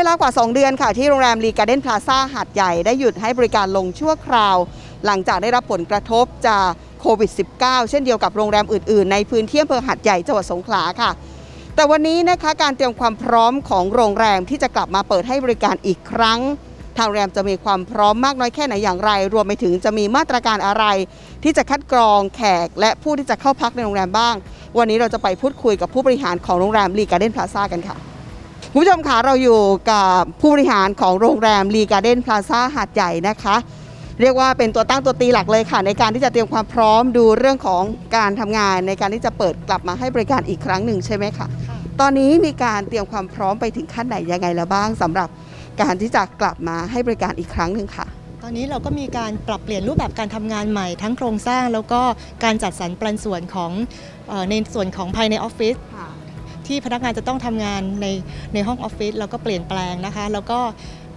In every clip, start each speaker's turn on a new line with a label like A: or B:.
A: เป็นเวลากว่า 2 เดือนค่ะที่โรงแรมรีการ์เด้นพลาซ่าหาดใหญ่ได้หยุดให้บริการลงชั่วคราว หลังจากได้รับผลกระทบจากโควิด -19 เช่นเดียวกับโรงแรมอื่นๆ ในพื้นที่อำเภอหาดใหญ่จังหวัดสงขลาค่ะ แต่วันนี้นะคะการเตรียมความพร้อมของโรงแรมที่จะกลับมาเปิดให้บริการอีกครั้ง ทางโรงแรมจะมีความพร้อมมากน้อยแค่ไหนอย่างไร รวมไปถึงจะมีมาตรการอะไร ที่จะคัดกรองแขก และผู้ที่จะเข้าพักในโรงแรมบ้าง วันนี้เราจะไปพูดคุยกับผู้บริหารของโรงแรมรีการ์เด้นพลาซ่ากันค่ะ คุณผู้ชมคะเราอยู่กับผู้บริหารของโรงแรมรีการ์เด้นพลาซ่าหาดใหญ่นะคะ เรียกว่าเป็นตัวตั้งตัวตีหลักเลยค่ะ ในการที่จะเตรียมความพร้อมดูเรื่องของการทำงาน ในการที่จะเปิดกลับมาให้บริการอีกครั้งหนึ่งใช่ไหมคะตอนนี้มีการเตรียมความพร้อมไปถึงขั้นไหนยังไงแล้วบ้างสำหรับการที่จะกลับมาให้บริการอีกครั้งหนึ่งค่ะ
B: ตอนนี้เราก็มีการปรับเปลี่ยนรูปแบบการทำงานใหม่ทั้งโครงสร้าง แล้วก็การจัดสรรปันส่วนของในส่วนของภายในออฟฟิศ ที่พนักงานจะต้องทำงานในในห้องออฟฟิศเราก็เปลี่ยนแปลงนะคะ แล้วก็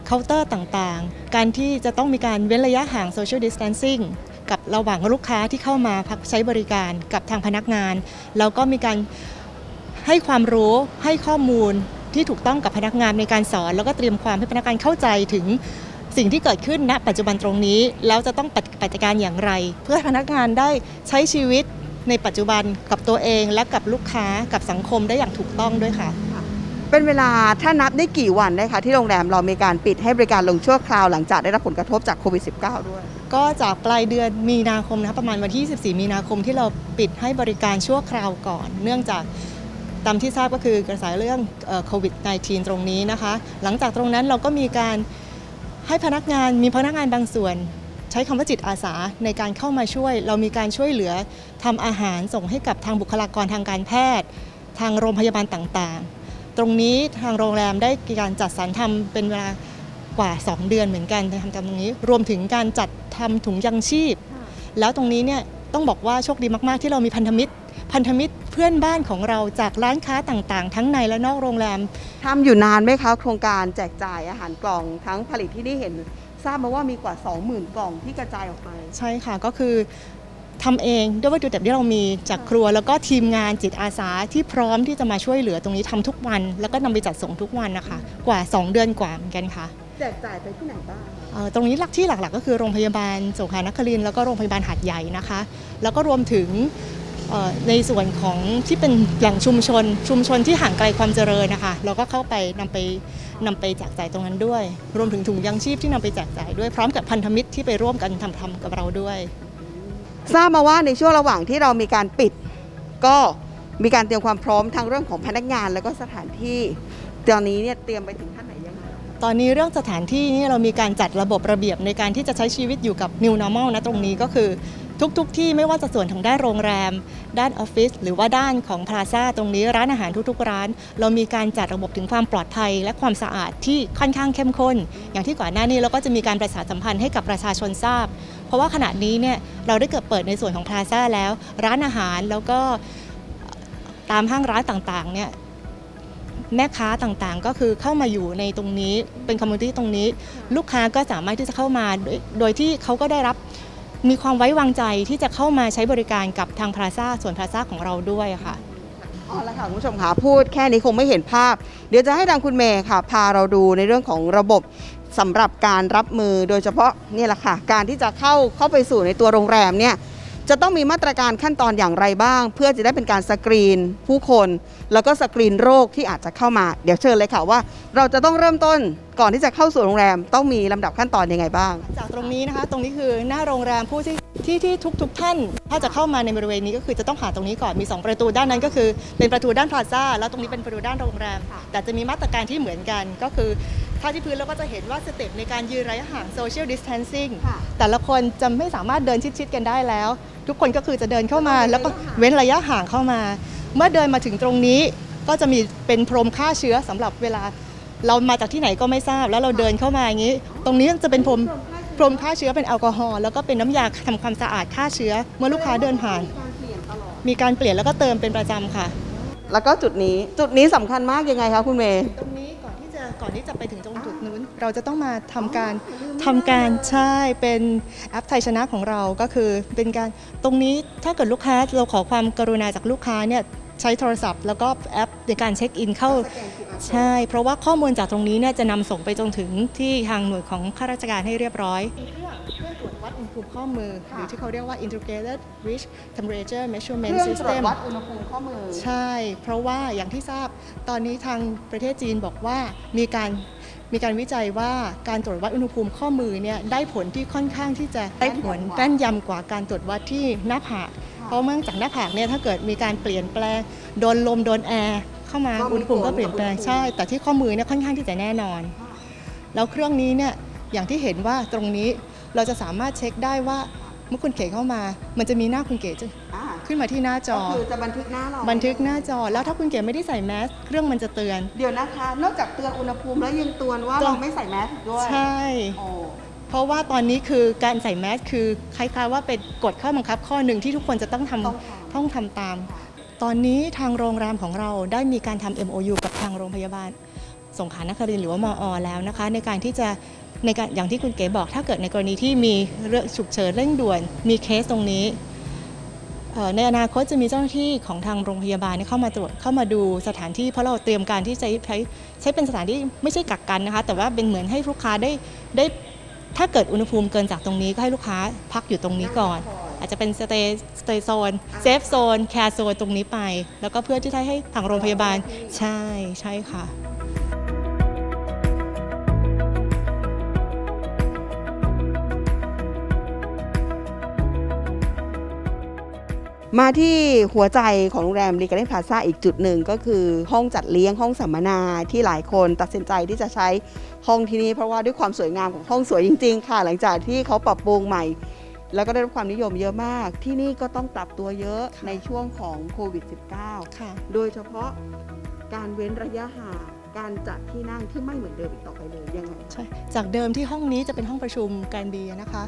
B: เคาน์เตอร์ต่างๆ การที่จะต้องมีการเว้นระยะห่าง social distancing กับระหว่างลูกค้าที่เข้ามาพักใช้บริการกับทางพนักงาน แล้วก็มีการให้ความรู้ให้ข้อมูลที่ถูกต้องกับพนักงานในการสอน แล้วก็เตรียมความให้พนักงานเข้าใจถึงสิ่งที่เกิดขึ้นณ ปัจจุบันตรงนี้ แล้วจะต้องปฏิบัติการอย่างไร เพื่อให้พนักงานได้ใช้ชีวิต ในปัจจุบันกับตัวเองและกับลูกค้ากับสังคมได้อย่างถูกต้องด้วยค่ะ
A: เป็นเวลาถ้านับได้กี่วันได้คะที่โรงแรมเรามีการปิดให้บริการลงชั่วคราวหลังจากได้รับผลกระทบจากโควิด -19 ด้วย
B: ก็จากปลายเดือนมีนาคมนะคะประมาณวันที่ 24 มีนาคมที่เราปิดให้บริการชั่วคราวก่อน เนื่องจากตามที่ทราบก็คือกระแสเรื่องโควิด -19 ตรงนี้นะคะ หลังจากตรงนั้นเราก็มีการให้พนักงานมีพนักงานบางส่วน ใช้คำว่าจิตอาสาในการเข้ามาช่วย เรามีการช่วยเหลือทำอาหารส่งให้กับทางบุคลากรทางการแพทย์ ทางโรงพยาบาลต่างๆ ตรงนี้ทางโรงแรมได้การจัดสรรทำเป็นเวลากว่า 2 เดือนเหมือนกันทำตามตรงนี้ รวมถึงการจัดทำถุงยังชีพ แล้วตรงนี้เนี่ยต้องบอกว่าโชคดีมาก ๆ ที่เรามีพันธมิตร พันธมิตรเพื่อนบ้านของเราจากร้านค้าต่างๆ ทั้งในและนอกโรงแรม
A: ทำอยู่นานไหมคะ โครงการแจกจ่ายอาหารกล่องทั้งผลิตที่นี่เห็น ทราบมาว่ามีกว่า 20,000 กล่องที่กระจายออกไป
B: ใช่ค่ะก็คือทำเองด้วยวัตถุดิบที่เรามีจากครัว แล้วก็ทีมงานจิตอาสาที่พร้อมที่จะมาช่วยเหลือตรงนี้ทำทุกวัน แล้วก็นำไปจัดส่งทุกวันนะคะ กว่า 2 เดือนกว่าเหมือนกันค่ะ
A: แจกจ่ายไปที่ไหนบ้าง
B: เอ่อตรงนี้หลักที่หลักๆ ก็คือโรงพยาบาลสงขลานครินทร์แล้วก็โรงพยาบาลหาดใหญ่นะคะ แล้วก็รวมถึงเอ่อในส่วนของที่เป็นแหล่งชุมชน ชุมชนที่ห่างไกลความเจริญนะคะ เราก็เข้าไปนำไป นำไปแจกจ่ายตรงนั้นด้วย รวมถึงถุงยังชีพที่นำไปแจกจ่ายด้วยพร้อมกับพันธมิตรที่ไปร่วมกันทำทำกับเราด้วย
A: ทราบมาว่าในช่วงระหว่างที่เรามีการปิด ก็มีการเตรียมความพร้อมทั้งเรื่องของพนักงาน แล้วก็สถานที่ตอนนี้เนี่ยเตรียมไปถึงขั้นไหนยังไง
B: ตอนนี้เรื่องสถานที่นี่เรามีการจัดระบบระเบียบในการที่จะใช้ชีวิตอยู่กับ New Normal นะตรงนี้ก็คือ ทุกๆทที่ไม่ว่าจะส่วนของด้านโรงแรม ด้านออฟฟิศหรือว่าด้านของพลาซ่าตรงนี้ร้านอาหารทุกๆร้าน เรามีการจัดระบบถึงความปลอดภัย และความสะอาดที่ค่อนข้างเข้มข้น อย่างที่ก่อนหน้านี้เราก็จะมีการประชาสัมพันธ์ให้กับประชาชนทราบ เพราะว่าขณะนี้เนี่ยเราได้เกิดเปิดในส่วนของพลาซ่าแล้ว ร้านอาหารแล้วก็ตามห้างร้านต่างๆเนี่ยแม่ค้าต่างๆ ก็คือเข้ามาอยู่ในตรงนี้เป็นคอมมูนิตี้ตรงนี้ ลูกค้าก็สามารถที่จะเข้ามาโดยโดยที่เขาก็ได้รับ มีความไว้วางใจที่จะเข้ามาใช้บริการกับทางพลาซ่าส่วนพลาซ่าของเราด้วยค่ะ
A: อ๋อแล้วค่ะคุณผู้ชมค่ะพูดแค่นี้คงไม่เห็นภาพ เดี๋ยวจะให้ทางคุณเมย์ค่ะ พาเราดูในเรื่องของระบบสำหรับการรับมือโดยเฉพาะนี่แหละค่ะ การที่จะเข้าเข้าไปสู่ในตัวโรงแรมเนี่ย จะต้องมีมาตรการขั้นตอนอย่างไรบ้าง เพื่อจะได้เป็นการสกรีนผู้คน แล้วก็สกรีนโรคที่อาจจะเข้ามา เดี๋ยวเชิญเลยค่ะว่า เราจะต้องเริ่มต้นก่อนที่จะเข้าสู่โรงแรม ต้องมีลำดับขั้นตอนยังไงบ้าง
B: จากตรงนี้นะคะ ตรงนี้คือหน้าโรงแรมผู้ที่ที่ที่ทุกทุกท่าน ถ้าจะเข้ามาในบริเวณนี้ก็คือจะต้องผ่านตรงนี้ก่อนมี 2 ประตูด้านนั้นก็คือเป็นประตูด้านพลาซ่าแล้วตรงนี้เป็นประตูด้านโรงแรม แต่จะมีมาตรการที่เหมือนกันก็คือ ถ้าที่พื้นเราก็จะเห็นว่าสเต็ปในการยืนระยะห่าง social distancing
A: ค่ะ
B: แต่ละคนจะไม่สามารถเดินชิดๆกันได้แล้ว ทุกคนก็คือจะเดินเข้ามา แล้วก็เว้นระยะห่างเข้ามา เมื่อเดินมาถึงตรงนี้ก็จะมีเป็นพรมฆ่าเชื้อสำหรับเวลา เรามาจากที่ไหนก็ไม่ทราบแล้วเราเดินเข้ามาอย่างนี้ ตรงนี้จะเป็นพรมพรมฆ่าเชื้อเป็นแอลกอฮอล์แล้วก็เป็นน้ำยาทำความสะอาดฆ่าเชื้อ เมื่อลูกค้าเดินผ่านมีการเปลี่ยนแล้วก็เติมเป็นประจำค่ะ
A: แล้วก็จุดนี้จุดนี้สำคัญมากยังไงคะคุณเมย์
B: ตรงนี้ ก่อนที่จะก่อนที่จะไปถึงตรงจุดนู้น เราจะต้องมาทำการทำการใช่เป็นแอปไทยชนะของเราก็คือ เป็นการตรงนี้ถ้าเกิดลูกค้าเราขอความกรุณาจากลูกค้าเนี่ยใช้โทรศัพท์ แล้วก็แอปในการเช็คอินเข้า ใช่ เพราะว่าข้อมูลจากตรงนี้เนี่ยจะนำส่งไปจนถึงที่ทางหน่วยของข้าราชการให้เรียบร้อยเครื่องเครื่อง ภูมิข้อมือ หรือที่เขาเรียกว่า integrated risk temperature
A: เค
B: measurement
A: รื่องตรวจ
B: system
A: วัดอุณหภูมิข้อมือ
B: ใช่ เพราะว่าอย่างที่ทราบตอนนี้ทางประเทศจีนบอกว่ามีการมีการวิจัยว่าการตรวจวัดอุณหภูมิข้อมือเนี่ยได้ผลที่ค่อนข้างที่จะได้ผล
A: แม่
B: แม่
A: น
B: น
A: ยำ
B: ยำ
A: กว่า
B: กว่าการตรวจวัดที่หน้าผาก เพราะเมื่องจากหน้าผากเนี่ยถ้าเกิดมีการเปลี่ยนแปลงโดนลมโดนแอร์เข้ามา
A: ก็มี
B: อุณหภูมิก็เปลี่ยนแปลง
A: ผลกับอุณหภูมิ
B: ใช่ แต่ที่ข้อมือเนี่ยค่อนข้างที่จะแน่นอน แล้วเครื่องนี้เนี่ย อย่างที่เห็นว่าตรงนี้เราจะสามารถเช็คได้ว่าเมื่อคุณเก๋เข้ามา มันจะมีหน้าคุณเก๋จะ
A: อ่า
B: ขึ้นมาที่หน้าจ
A: ก็
B: อ
A: คือจะบันทึกหน้าเรา
B: บันทึกหน้าจอ แล้วถ้าคุณเก๋ไม่ได้ใส่แมสเครื่องมันจะเตือน
A: เดี๋ยวนะคะ นอกจากเตือนอุณหภูมิแล้วยังเตือนว่า
B: จ้ะ
A: เราไม่ใส่แมสอีกด้วย
B: ใช่
A: โอ้
B: เพราะว่าตอนนี้คือการใส่แมสคือคล้ายๆว่าเป็นกฎข้อบังคับข้อหนึ่งที่ทุกคนจะต้องทำ
A: ต้องทำ
B: ต้องทำตาม ตอนนี้ทางโรงแรมของเราได้มีการทำ MOU กับทางโรงพยาบาล สงขลานครินทร์หรือว่ามอ แล้วนะคะ ในการที่จะ ในการอย่างที่คุณเก๋บอก ถ้าเกิดในกรณีที่มีเรื่องฉุกเฉินเร่งด่วน มีเคสตรงนี้ในอนาคตจะมีเจ้าหน้าที่ของทางโรงพยาบาลเนี่ยเข้ามาตรวจเข้ามาดูสถานที่เพราะเราเตรียมการที่จะใช้ใช้เป็นสถานที่ไม่ใช่กักกันนะคะ แต่ว่าเป็นเหมือนให้ลูกค้าได้ได้ถ้าเกิดอุณหภูมิเกินจากตรงนี้ก็ให้ลูกค้าพักอยู่ตรงนี้ก่อน อาจจะเป็นสเตย์สเตย์โซนเซฟโซนแคร์โซนตรงนี้ไป แล้วก็เพื่อที่จะให้ทางโรงพยาบาลใช่ใช่ค่ะ
A: มาที่หัวใจของโรงแรมรีการ์เดนพลาซ่าอีกจุดหนึ่งก็คือห้องจัดเลี้ยงห้องสัมมนาที่หลายคนตัดสินใจที่จะใช้ห้องที่นี่เพราะว่าด้วยความสวยงามของห้องสวยจริง ๆ ค่ะ หลังจากที่เขาปรับปรุงใหม่ แล้วก็ได้รับความนิยมเยอะมาก ที่นี่ก็ต้องปรับตัวเยอะในช่วงของโควิด -19
B: ค่ะ
A: โดยเฉพาะการเว้นระยะห่างการจัดที่นั่งที่ไม่เหมือนเดิมอีกต่อไปเลยยังไง
B: ใช่จากเดิมที่ห้องนี้จะเป็นห้องประชุมการบีนะคะ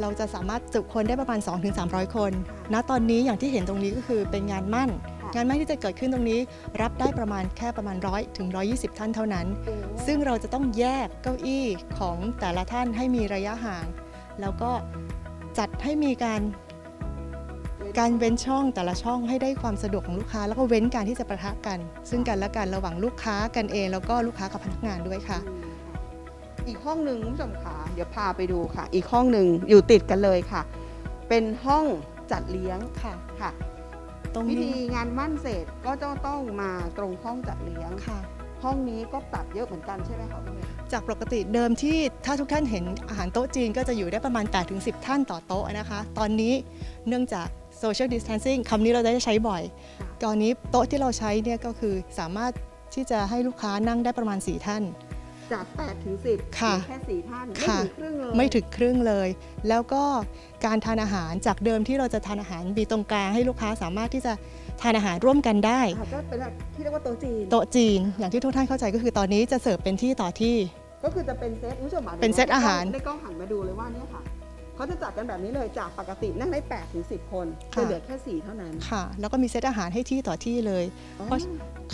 B: เราจะสามารถจุคนได้ประมาณ 2-300 คน ณ ตอนนี้อย่างที่เห็นตรงนี้ก็คือเป็นงานมั่น
A: ค่ะ
B: งานมั่นที่จะเกิดขึ้นตรงนี้ รับได้ประมาณแค่ประมาณ 100ถึง120 ท่านเท่านั้น ซึ่งเราจะต้องแยกเก้าอี้ของแต่ละท่านให้มีระยะห่าง แล้วก็จัดให้มีการการเว้นช่องแต่ละช่องให้ได้ความสะดวกของลูกค้า แล้วก็เว้นการที่จะประทะกัน ซึ่งกันและกันระหว่างลูกค้ากันเอง แล้วก็ลูกค้ากับพนักงานด้วยค่ะ
A: อืมค่ะอีกห้องหนึ่งคุณผู้ชมค่ะเดี๋ยวพาไปดูค่ะ อีกห้องหนึ่งอยู่ติดกันเลยค่ะ เป็นห้องจัดเลี้ยง
B: ค่ะ
A: ค่ะ
B: ตรง
A: วิ
B: นี้
A: ธีงานมั่นเสร็จก็จะต้องมาตรงห้องจัดเลี้ยง
B: ค่ะ
A: ห้องนี้ก็ปรับเยอะเหมือนกันใช่ไหมคะพี่เมย์
B: จากปกติเดิมที่ถ้าทุกท่านเห็นอาหารโต๊ะจีนก็จะอยู่ได้ประมาณ 8-10 ท่านต่อโต๊ะนะคะ ตอนนี้เนื่องจาก social distancing คำนี้เราได้ใช้บ่อย ตอนนี้โต๊ะที่เราใช้เนี่ยก็คือสามารถที่จะให้ลูกค้านั่งได้ประมาณ 4 ท่าน
A: จาก8ถึง10
B: ค่ะ
A: เหลือแค่สี่ท่าน ไม่
B: ค่ะ
A: ถึงครึ่งเลย
B: ไม่ถึงครึ่งเลย แล้วก็การทานอาหารจากเดิมที่เราจะทานอาหารมีตรงกลางให้ลูกค้าสามารถที่จะทานอาหารร่วมกันได้
A: ค่ะก็เป็นแบบที่เรียกว่าโต๊ะจีน
B: โต๊ะจีน อย่างที่ทุกท่านเข้าใจก็คือตอนนี้จะเสิร์ฟเป็นที่ต่อที่
A: ก็คือจะเป็นเซตคุณผู้ชมอะ
B: เป็นเซตอาหาร
A: ในกล้องหันมาดูเลยว่าเนี่ยค่ะ เขาจะจัดกันแบบนี้เลยจากปกตินั่งได้8ถึง10คน
B: ค่ะ
A: จะเหลือแค่ 4 เท่านั้น
B: ค่ะ แล้วก็มีเซตอาหารให้ที่ต่อที่เลย
A: อ๋อ
B: เพราะ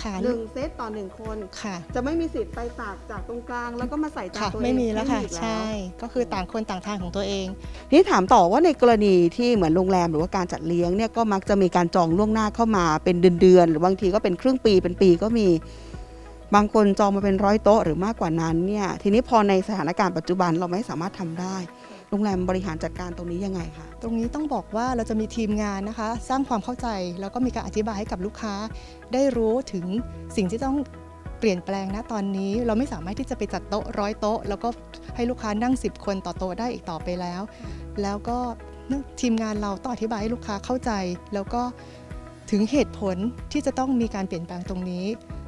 B: ค่ะ
A: หนึ่งเซตต่อหนึ่งคน
B: ค่ะ
A: จะไม่มีสิทธิ์ไปตักจากตรงกลาง แล้วก็มาใส่จาน
B: ค่ะ
A: ตัวเอง
B: ไม่มีแล้วค่ะ
A: ไม่มีอีก
B: ใช่ ก็คือต่างคนต่างทานของตัวเอง
A: นี่ถามต่อว่าในกรณีที่เหมือนโรงแรมหรือว่าการจัดเลี้ยงเนี่ยก็มักจะมีการจองล่วงหน้าเข้ามาเป็นเดือนๆหรือบางทีก็เป็นครึ่งปีเป็นปีก็มีบางคนจองมาเป็นร้อยโต๊ะหรือมากกว่านั้นเนี่ยทีนี้พอในสถานการณ์ปัจจุบันเราไม่สามารถทำได้ โรงแรมบริหารจัดการตรงนี้ยังไงคะ
B: ตรงนี้ต้องบอกว่าเราจะมีทีมงานนะคะ สร้างความเข้าใจแล้วก็มีการอธิบายให้กับลูกค้า ได้รู้ถึงสิ่งที่ต้องเปลี่ยนแปลงนะตอนนี้เราไม่สามารถที่จะไปจัดโต๊ะร้อยโต๊ะ แล้วก็ให้ลูกค้านั่ง 10 คนต่อโต๊ะได้อีกต่อไปแล้ว แล้วก็ทีมงานเราต้องอธิบายให้ลูกค้าเข้าใจ แล้วก็ถึงเหตุผลที่จะต้องมีการเปลี่ยนแปลงตรงนี้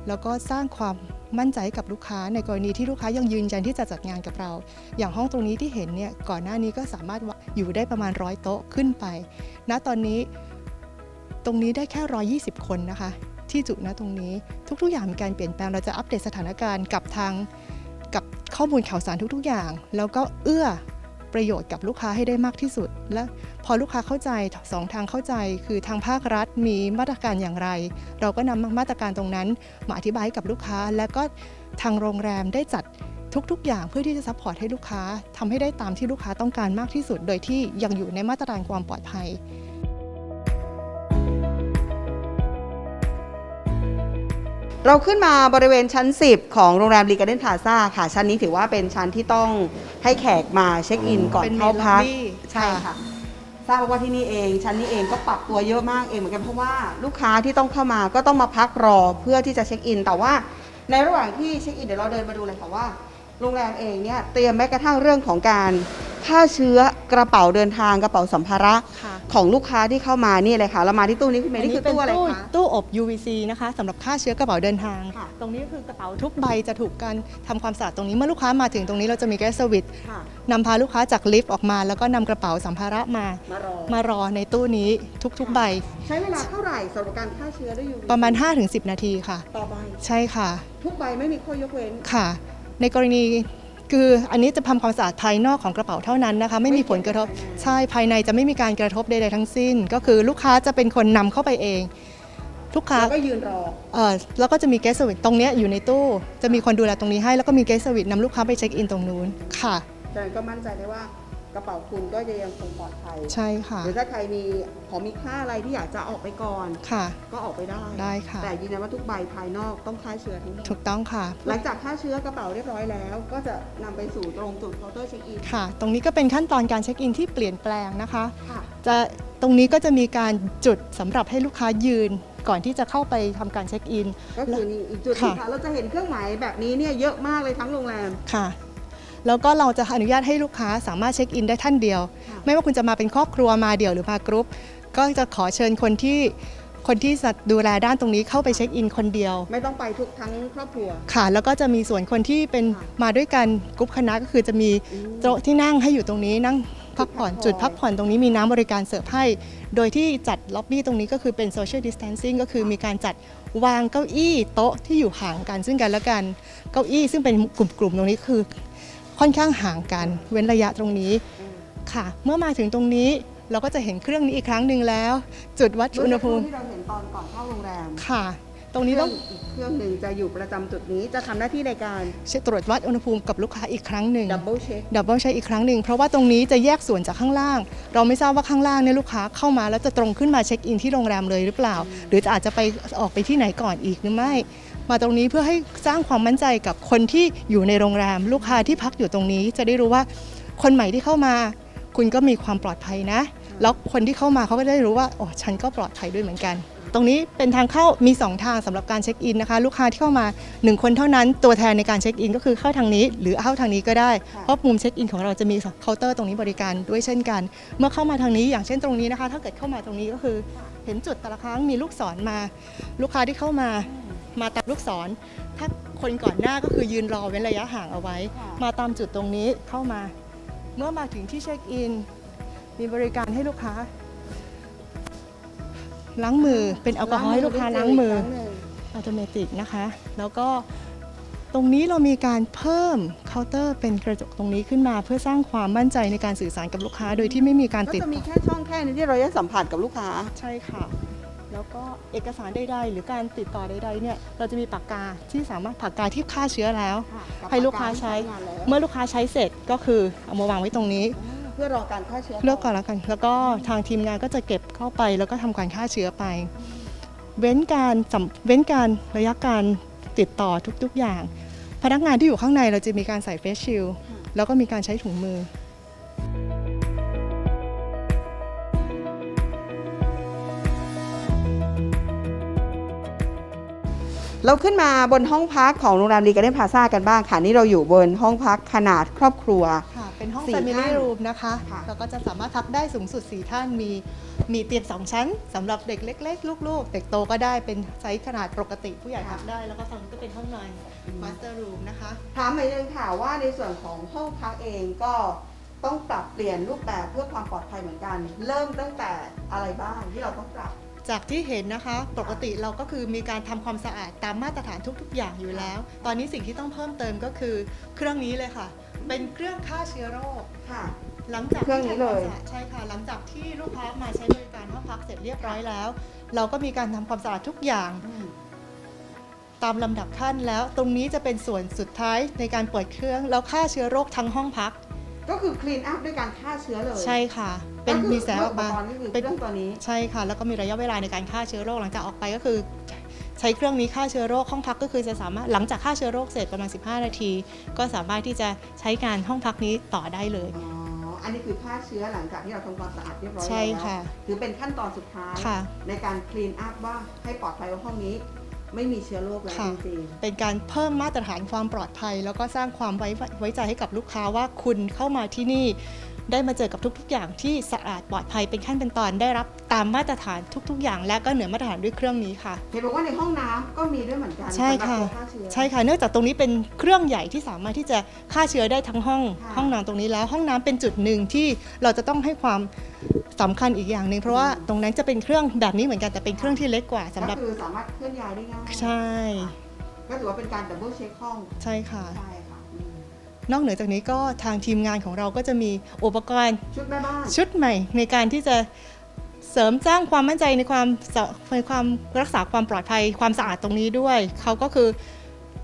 B: แล้วก็สร้างความ มั่นใจกับลูกค้าในกรณีที่ลูกค้ายังยืนยันที่จะจัดงานกับเรา อย่างห้องตรงนี้ที่เห็นเนี่ยก่อนหน้านี้ก็สามารถอยู่ได้ประมาณร้อยโต๊ะขึ้นไป ณตอนนี้ตรงนี้ได้แค่ 120 คนนะคะ ที่จุณตรงนี้ทุกๆ อย่างมีการเปลี่ยนแปลงเราจะอัปเดตสถานการณ์กับทางกับข้อมูลข่าวสารทุกๆ อย่าง แล้วก็เอื้อ ประโยชน์กับลูกค้าให้ได้มากที่สุด และพอลูกค้าเข้าใจสองทางเข้าใจ คือทางภาครัฐมีมาตรการอย่างไร เราก็นำมาตรการตรงนั้นมาอธิบายให้กับลูกค้า และก็ทางโรงแรมได้จัดทุก ๆ อย่างเพื่อที่จะซัพพอร์ตให้ลูกค้าทำให้ได้ตามที่ลูกค้าต้องการมากที่สุด โดยที่ยังอยู่ในมาตรการความปลอดภัย
A: เราขึ้นมาบริเวณชั้น 10 ของโรงแรมรีการ์เดนพลาซ่าค่ะ ชั้นนี้ถือว่าเป็นชั้นที่ต้องให้แขกมาเช็คอินก่อน
B: เป็น
A: เข้าพัก
B: main lobby
A: ใช่ค่ะ ทราบว่าที่นี่เอง ชั้นนี้เองก็ปรับตัวเยอะมากเองเหมือนกันเพราะว่าลูกค้าที่ต้องเข้ามาก็ต้องมาพักรอเพื่อที่จะเช็คอิน แต่ว่าในระหว่างที่เช็คอินเดี๋ยวเราเดินมาดูเลยค่ะว่าโรงแรมเองเนี่ยเตรียมแม้กระทั่งเรื่องของการ ฆ่าเชื้อกระเป๋าเดินทางกระเป๋าสัมภาระ
B: ค่ะ
A: ของลูกค้าที่เข้ามานี่เลยค่ะ เรามาที่ตู้นี้คุณเมย์นี่คือ
B: เป็น
A: ตู้อะไร
B: ตู้
A: คะ
B: ตู้อบ UVC นะคะสำหรับฆ่าเชื้อกระเป๋าเดินทาง
A: ค่ะ
B: ตรงนี้ก็คือกระเป๋าทุกใบจะถูกการทำความสะอาดตรงนี้เมื่อลูกค้ามาถึงตรงนี้เราจะมีแกสสวิต
A: ค่ะ
B: นำพาลูกค้าจากลิฟต์ออกมา แล้วก็นำกระเป๋าสัมภาระมา
A: มารอ
B: มารอในตู้นี้ทุกๆใบ
A: ใช้เวลาเท่าไหร่สำหรับการฆ่าเชื้อด้วยยู
B: ประมาณ 5-10 นาทีค่ะ
A: ต่อใบ
B: ใช่ค่ะ
A: ทุกใบไม่มีข้อยกเว้น
B: ค่ะ ในกรณี คืออันนี้จะทำความสะอาดภายนอกของกระเป๋าเท่านั้นนะคะไม่มีผลกระทบใช่ภายในจะไม่มีการกระทบใดๆทั้งสิ้น ก็คือลูกค้าจะเป็นคนนำเข้าไปเองลูกค้า
A: แล้วก็ยืนรอ
B: เออแล้วก็จะมีเกสสวิตตรงเนี้ยอยู่ในตู้ จะมีคนดูแลตรงนี้ให้แล้วก็มีเกสสวิตนำลูกค้าไปเช็คอินตรงนู้นค่ะ
A: ฉะนั้นก็มั่นใจได้ว่าก ระเป๋าคุณก็จะยังคงปลอดภัย
B: ใช่ค่ะ
A: หรือถ้าใครมีของมีค่าอะไรที่อยากจะออกไปก่อน
B: ค่ะ
A: ก็ออกไปได้
B: ได้ค่ะ
A: แต่ยืนยันว่าทุกใบภายนอกต้องฆ่าเชื้อทั้งหมด
B: ถูกต้องค่ะ
A: หลังจากฆ่าเชื้อกระเป๋าเรียบร้อยแล้ว ก็จะนำไปสู่ตรงจุดเคาน์เตอร์เช็คอิน
B: ค่ะ ตรงนี้ก็เป็นขั้นตอนการเช็คอินที่เปลี่ยนแปลงนะคะ
A: ค่ะ
B: จะตรงนี้ก็จะมีการจุดสำหรับให้ลูกค้ายืนก่อนที่จะเข้าไปทำการเช็คอิน
A: ก็คือนี่อีกจุดหนึงค่ะเราจะเห็นเครื่องหมายแบบนี้เนี่ยเยอะมากเลยทั้งโรงแรม
B: ค่ะ แล้วก็เราจะอนุญาตให้ลูกค้าสามารถเช็คอินได้ท่านเดียว
A: ค่ะ
B: ไม่ว่าคุณจะมาเป็นครอบครัวมาเดี่ยวหรือมากรุ๊ป ก็จะขอเชิญคนที่คนที่จะดูแลด้านตรงนี้เข้าไปเช็คอินคนเดียว
A: ไม่ต้องไปทุกทั้งครอบครัว
B: ค่ะ แล้วก็จะมีส่วนคนที่เป็น
A: ค่ะ
B: มาด้วยกันกรุ๊ปคณะก็คือจะมี
A: อืม
B: โต๊ะที่นั่งให้อยู่ตรงนี้นั่งพักผ่อน
A: จุ
B: จุ
A: ด
B: ด
A: พั
B: พั
A: ก
B: ก
A: ผ่
B: ผ่
A: อ
B: อนนตรงนี้มีน้ำบริการเสิร์ฟให้ โดยที่จัดล็อบบี้ตรงนี้ก็คือเป็น social distancing ก็คือมีการจัดวางเก้าอี้โต๊ะที่อยู่ห่างกันซึ่งกันและกัน เก้าอี้ซึ่งเป็นกลุ่มๆตรงนี้คือ ค่อนข้างห่างกัน เว้นระยะตรงนี้
A: อืม
B: ค่ะ เมื่อมาถึงตรงนี้เราก็จะเห็นเครื่องนี้อีกครั้งหนึ่งแล้ว จุดวัดอุณหภูมิ
A: ที่เราเห็นตอนก่อนเข้าโรงแรม
B: ค่ะ ตรง
A: เค
B: นี้
A: รื่
B: ต้
A: อ
B: องง
A: อีกเครื่องหนึ่งจะอยู่ประจำจุดนี้จะทำหน้าที่ในการ
B: ตรวจวัดอุณหภูมิกับลูกค้าอีกครั้งหนึ่ง
A: ดับเบิลเช็ค
B: ดับเบิลใช้อีกครั้งหนึ่งเพราะว่าตรงนี้จะแยกส่วนจากข้างล่าง เราไม่ทราบว่าข้างล่างเนี่ยลูกค้าเข้ามาแล้วจะตรงขึ้นมาเช็คอินที่โรงแรมเลยหรือเปล่า หรือจะอาจจะไปออกไปที่ไหนก่อนอีกหรือไม่ มาตรงนี้เพื่อให้สร้างความมั่นใจกับคนที่อยู่ในโรงแรม ลูกค้าที่พักอยู่ตรงนี้ จะได้รู้ว่าคนใหม่ที่เข้ามา คุณก็มีความปลอดภัยนะ แล้วคนที่เข้ามาเขาก็ได้รู้ว่าโอ้ฉันก็ปลอดภัยด้วยเหมือนกัน ตรงนี้เป็นทางเข้ามี 2 ทางสำหรับการเช็คอินนะคะ ลูกค้าที่เข้ามา 1 คนเท่านั้นตัวแทนในการเช็คอินก็คือเข้าทางนี้ หรือเข้าทางนี้ก็ได้
A: ค่ะ
B: เพราะมุมเช็คอินของเราจะมีเคาน์เตอร์ตรงนี้บริการด้วยเช่นกัน เมื่อเข้ามาทางนี้อย่างเช่นตรงนี้นะคะ ถ้าเกิดเข้ามาตรงนี้ก็คือเห็นจุดแต่ละครั้งมีลูกศรมา ลูกค้าที่เข้ามา มาตามลูกศร ถ้าคนก่อนหน้าก็คือยืนรอเว้นระยะห่างเอาไว้
A: ค่ะ
B: มาตามจุดตรงนี้เข้ามา เมื่อมาถึงที่เช็คอิน มีบริการให้ลูกค้า ล้างมือเป็นแอลกอฮอล์ให้ลูกค้าล้างมือ
A: กครั้หนึ่ง
B: อัตโนมัตินะคะ แล้วก็ตรงนี้เรามีการเพิ่มเคาน์เตอร์เป็นกระจกตรงนี้ขึ้นมา เพื่อสร้างความมั่นใจในการสื่อสารกับลูกค้า โดยที่ไม่มีการ
A: ก็
B: ติด
A: จะมีแค่ช่องแค่นี้ที่เราจะสัมผัสกับลูกค้า
B: ใช่ค่ะ แล้วก็เอกสารใดๆหรือการติดต่อใดๆเนี่ยเราจะมีปากกาที่สามารถปากกาที่ฆ่าเชื้อแล้ว ให้ลูกค้าใช้
A: งานแล้ว
B: เมื่อลูกค้าใช้เสร็จก็คือเอามาวางไว้ตรงนี้
A: เพื่อรอการฆ่าเชื้อ
B: เลือกก่อนแล้วกัน แล้วก็ทางทีมงานก็จะเก็บเข้าไป แล้วก็ทำการฆ่าเชื้อไป เว้นการสำเว้นการระยะการติดต่อทุกๆอย่าง พนักงานที่อยู่ข้างในเราจะมีการใส่เฟสชิลด์แล้วก็มีการใช้ถุงมือ
A: เราขึ้นมาบนห้องพักของโรงแรมรีการ์เดนพลาซ่ากันบ้างค่ะนี่เราอยู่บนห้องพักขนาดครอบครัว
B: ค่ะ เป็นห้อง
A: สี่
B: Family
A: ท่าน
B: Room นะคะ
A: ค่ะ
B: แล้วก็จะสามารถพักได้สูงสุด 4 ท่านมีมีเตียง2ชั้นสำหรับเด็กเล็ก ๆ ลูก ๆ เด็กโตก็ได้เป็นไซส์ขนาดปกติผู้ใหญ่พักได้ แล้วก็ฝั่งนี้ก็เป็นห้องนอน Master Room นะคะ
A: ถามหน่อยนึงค่ะว่าในส่วนของห้องพักเองก็ต้องปรับเปลี่ยนรูปแบบเพื่อความปลอดภัยเหมือนกัน เริ่มตั้งแต่อะไรบ้างที่เราต้องปรับ
B: จากที่เห็นนะคะปกติเราก็คือมีการทำความสะอาดตามมาตรฐานทุก ๆ อย่างอยู่แล้ว ตอนนี้สิ่งที่ต้องเพิ่มเติมก็คือเครื่องนี้เลยค่ะ เป็นเครื่องฆ่าเชื้อโรค
A: ค่ะ
B: หลังจาก
A: เครื่องนี้เลย
B: ที่ทำความสะอาดใช่ค่ะหลังจากที่ลูกค้ามาใช้บริการห้องพักเสร็จเรียบร้อยแล้ว เราก็มีการทำความสะอาดทุกอย่างตามลำดับขั้นแล้ว ตรงนี้จะเป็นส่วนสุดท้ายในการเปิดเครื่องแล้วฆ่าเชื้อโรคทั้งห้องพัก
A: ก็คือคลีนอัพด้วยการฆ่าเชื้อเลย
B: ใช่ค่ะ เป็น
A: ก็คือ
B: มีแสงออกมา
A: อุปกรณ์ก็คือ
B: เป็น
A: เครื่องตัวนี้
B: ใช่ค่ะ แล้วก็มีระยะเวลาในการฆ่าเชื้อโรคหลังจากออกไปก็คือ ใช้เครื่องนี้ฆ่าเชื้อโรคห้องพักก็คือจะสามารถหลังจากฆ่าเชื้อโรคเสร็จประมาณ 15 นาที ก็สามารถที่จะใช้งานห้องพักนี้ต่อได้เลย
A: อ๋อ อันนี้คือฆ่าเชื้อหลังจากที่เราทำความสะอาดเรียบร้อย
B: ใช่
A: แล้ว
B: ค่ะ
A: ถือเป็นขั้นตอนสุดท้าย
B: ค่ะ
A: ในการคลีนอัพว่าให้ปลอดภัยว่าห้องนี้ ไม่มีเชื้อโรคแล้ว
B: ค่ะ
A: จริง
B: เป็นการเพิ่มมาตรฐานความปลอดภัย แล้วก็สร้างความไว้ไว้ใจให้กับลูกค้าว่าคุณเข้ามาที่นี่ ได้มาเจอกับทุก ๆ อย่างที่สะอาดปลอดภัยเป็นขั้นเป็นตอนได้รับตามมาตรฐานทุก ๆ อย่าง และก็เหนือมาตรฐานด้วยเครื่องนี้ค่ะ
A: ๆเห็นบอกว่าในห้องน้ำก็มีด้วยเหมือนกัน
B: ใช่ค่ะ
A: สำหรับตัวฆ่าเชื้อ
B: ใช่ค่ะ เนื่องจากตรงนี้เป็นเครื่องใหญ่ที่สามารถที่จะฆ่าเชื้อได้ทั้งห้อง
A: ค่ะ
B: ห้องนอนตรงนี้แล้วห้องน้ำเป็นจุดหนึ่งที่เราจะต้องให้ความ สำคัญอีกอย่างหนึ่งเพราะว่าตรงนั้นจะเป็นเครื่องแบบนี้เหมือนกันแต่เป็นเครื่องที่เล็กกว่าสำหรับ
A: ก็คือสามารถเคลื่อนย้ายได้ง่าย
B: ใช่
A: ก็ถือว่าเป็นการดับเบิลเช็คห้อง
B: ใช่ค่ะ
A: ใช่ค่ะอืม
B: นอกเหนือจากนี้ก็ทางทีมงานของเราก็จะมีอุปกรณ์
A: ชุดแม่บ้าน
B: ชุดใหม่ ในการที่จะเสริมสร้างความมั่นใจในความสในความรักษาความปลอดภัยความสะอาดตรงนี้ด้วยเขาก็คือ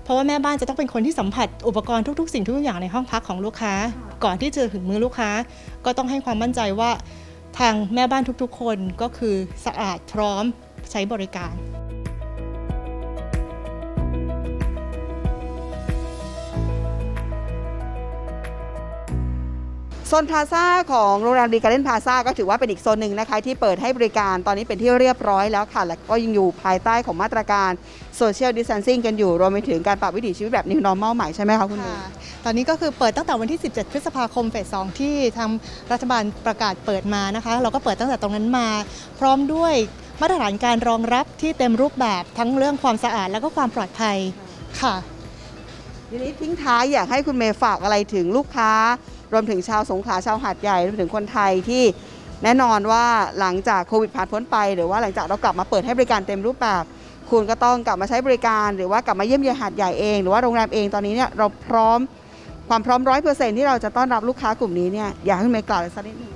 B: เพราะว่าแม่บ้านจะต้องเป็นคนที่สัมผัสอุปกรณ์ทุก ๆ สิ่งทุกอย่างในห้องพักของลูกค้า ก่อนที่จะถึงมือลูกค้า ก็ต้องให้ความมั่นใจว่า ทางแม่บ้านทุกๆคนก็คือสะอาดพร้อมใช้บริการ
A: ซนพลาซ่าของโรงแรมดีการ์เด้นพลาซ่าก็ถือว่าเป็นอีกโซนหนึ่งนะคะที่เปิดให้บริการตอนนี้เป็นที่เรียบร้อยแล้วค่ะ และก็ยังอยู่ภายใต้ของมาตรการโซเชียลดิส a ทนซิ่งกันอยู่ รวมไปถึงการปรับวิถีชีวิตแบบ New Normal ใหม่ใช่ไหมคะคุณเมย์
B: ค่ะตอนนี้ก็คือเปิดตั้งแต่วันที่ 17 พฤษภาคมเฟส 2 ที่ทางรัฐบาลประกาศเปิดมานะคะ เราก็เปิดตั้งแต่ตรงนั้นมา พร้อมด้วยมาตรฐานการรองรับที่เต็มรูปแบบทั้งเรื่องความสะอาดแล้วก็ความปลอดภัยค่ะ
A: ทีนี้ทิ้งท้ายอยากให้คุณเมย์ฝากอะไรถึงลูกค้า รวมถึงชาวสงขลาชาวหาดใหญ่รวมถึงคนไทยที่แน่นอนว่าหลังจากโควิดผ่านพ้นไป หรือว่าหลังจากเรากลับมาเปิดให้บริการเต็มรูปแบบ คุณก็ต้องกลับมาใช้บริการหรือว่ากลับมาเยี่ยมเยียนหาดใหญ่เองหรือว่าโรงแรมเองตอนนี้เนี่ยเราพร้อมความพร้อมร้อยเปอร์เซ็นที่เราจะต้อนรับลูกค้ากลุ่มนี้เนี่ยอยากให้เมย์กล่าวสักนิดหนึง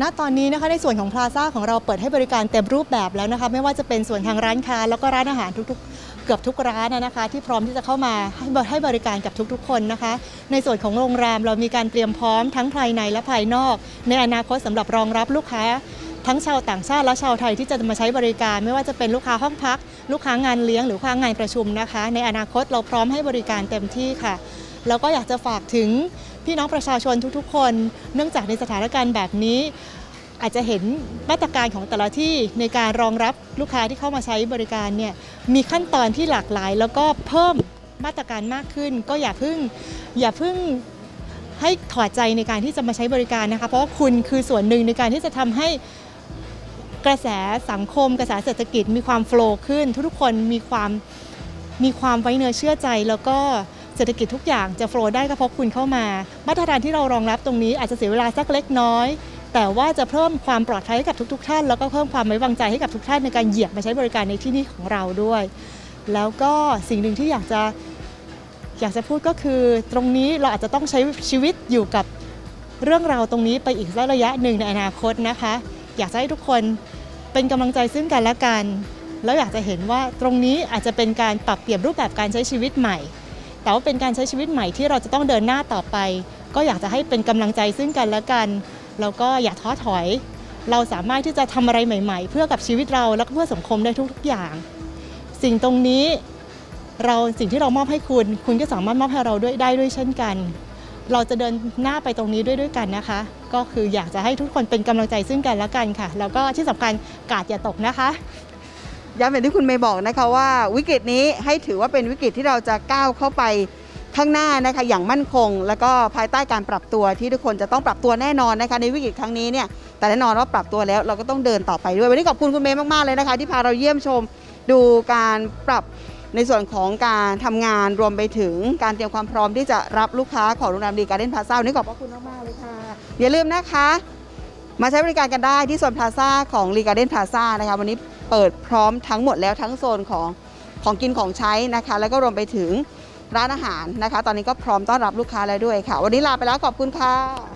B: ณตอนนี้นะคะในส่วนของพลาซ่าของเราเปิดให้บริการเต็มรูปแบบแล้วนะคะไม่ว่าจะเป็นส่วนทางร้านค้าแล้วก็ร้านอาหารทุกๆ เกือบทุกร้านนะคะ ที่พร้อมที่จะเข้ามาให้ให้บริการกับทุกๆ คนนะคะ ในส่วนของโรงแรมเรามีการเตรียมพร้อมทั้งภายในและภายนอก ในอนาคตสำหรับรองรับลูกค้า ทั้งชาวต่างชาติและชาวไทยที่จะมาใช้บริการ ไม่ว่าจะเป็นลูกค้าห้องพัก ลูกค้างานเลี้ยงหรือลูกค้างานประชุมนะคะ ในอนาคตเราพร้อมให้บริการเต็มที่ค่ะแล้วก็อยากจะฝากถึงพี่น้องประชาชนทุกๆ คน เนื่องจากในสถานการณ์แบบนี้ อาจจะเห็นมาตรการของแต่ละที่ในการรองรับลูกค้าที่เข้ามาใช้บริการเนี่ยมีขั้นตอนที่หลากหลาย แล้วก็เพิ่มมาตรการมากขึ้น ก็อย่าเพิ่งอย่าเพิ่งให้ถอดใจในการที่จะมาใช้บริการนะคะ เพราะว่าคุณคือส่วนหนึ่งในการที่จะทำให้กระแสสังคม กระแสเศรษฐกิจมีความโฟล์ขึ้น ทุกๆคนมีความมีความไว้เนื้อเชื่อใจ แล้วก็เศรษฐกิจทุกอย่างจะโฟล์ได้ก็เพราะคุณเข้ามา มาตรการที่เรารองรับตรงนี้อาจจะเสียเวลาสักเล็กน้อย แต่ว่าจะเพิ่มความปลอดภัยให้กับทุก ๆ ท่าน แล้วก็เพิ่มความไว้วางใจให้กับทุกท่านในการเหยียบมาใช้บริการในที่นี่ของเราด้วย แล้วก็สิ่งหนึ่งที่อยากจะอยากจะพูดก็คือ ตรงนี้เราอาจจะต้องใช้ชีวิตอยู่กับเรื่องราวตรงนี้ไปอีกสักระยะหนึ่งในอนาคตนะคะ อยากจะให้ทุกคนเป็นกำลังใจซึ่งกันและกัน แล้วอยากจะเห็นว่าตรงนี้อาจจะเป็นการปรับเปลี่ยนรูปแบบการใช้ชีวิตใหม่ แต่ว่าเป็นการใช้ชีวิตใหม่ที่เราจะต้องเดินหน้าต่อไป ก็อยากจะให้เป็นกำลังใจซึ่งกันและกัน แล้วก็อย่าท้อถอย เราสามารถที่จะทำอะไรใหม่ ๆ เพื่อกับชีวิตเราแล้วก็เพื่อสังคมได้ทุกๆอย่าง สิ่งตรงนี้เราสิ่งที่เรามอบให้คุณ คุณก็สามารถมอบให้เราด้วยได้ด้วยเช่นกัน เราจะเดินหน้าไปตรงนี้ด้วยด้วยกันนะคะ ก็คืออยากจะให้ทุกคนเป็นกำลังใจซึ่งกันและกันค่ะ แล้วก็ที่สำคัญกาดอย่าตกนะคะ
A: ย้ำอย่างที่คุณเมย์บอกนะคะว่าวิกฤตนี้ให้ถือว่าเป็นวิกฤตที่เราจะก้าวเข้าไป ข้างหน้านะคะอย่างมั่นคง แล้วก็ภายใต้การปรับตัวที่ทุกคนจะต้องปรับตัวแน่นอนนะคะในวิกฤตครั้งนี้เนี่ยแต่แน่นอนว่าปรับตัวแล้วเราก็ต้องเดินต่อไปด้วยวันนี้ขอบคุณคุณเมย์มากๆเลยนะคะ ที่พาเราเยี่ยมชมดูการปรับในส่วนของการทำงานรวมไปถึงการเตรียมความพร้อมที่จะรับลูกค้าของโรงแรมดีการ์เด้นพาซ่าวันนี้ขอบพระคุณมากๆเลยค่ะ อย่าลืมนะคะ มาใช้บริการกันได้ที่โซนพลาซ่าของรีการ์เด้นพลาซ่านะคะวันนี้เปิดพร้อมทั้งหมดแล้วทั้งโซนของของกินของใช้นะคะ แล้วก็รวมไปถึง ร้านอาหารนะคะ ตอนนี้ก็พร้อมต้อนรับลูกค้าแล้วด้วยค่ะ วันนี้ลาไปแล้วขอบคุณค่ะ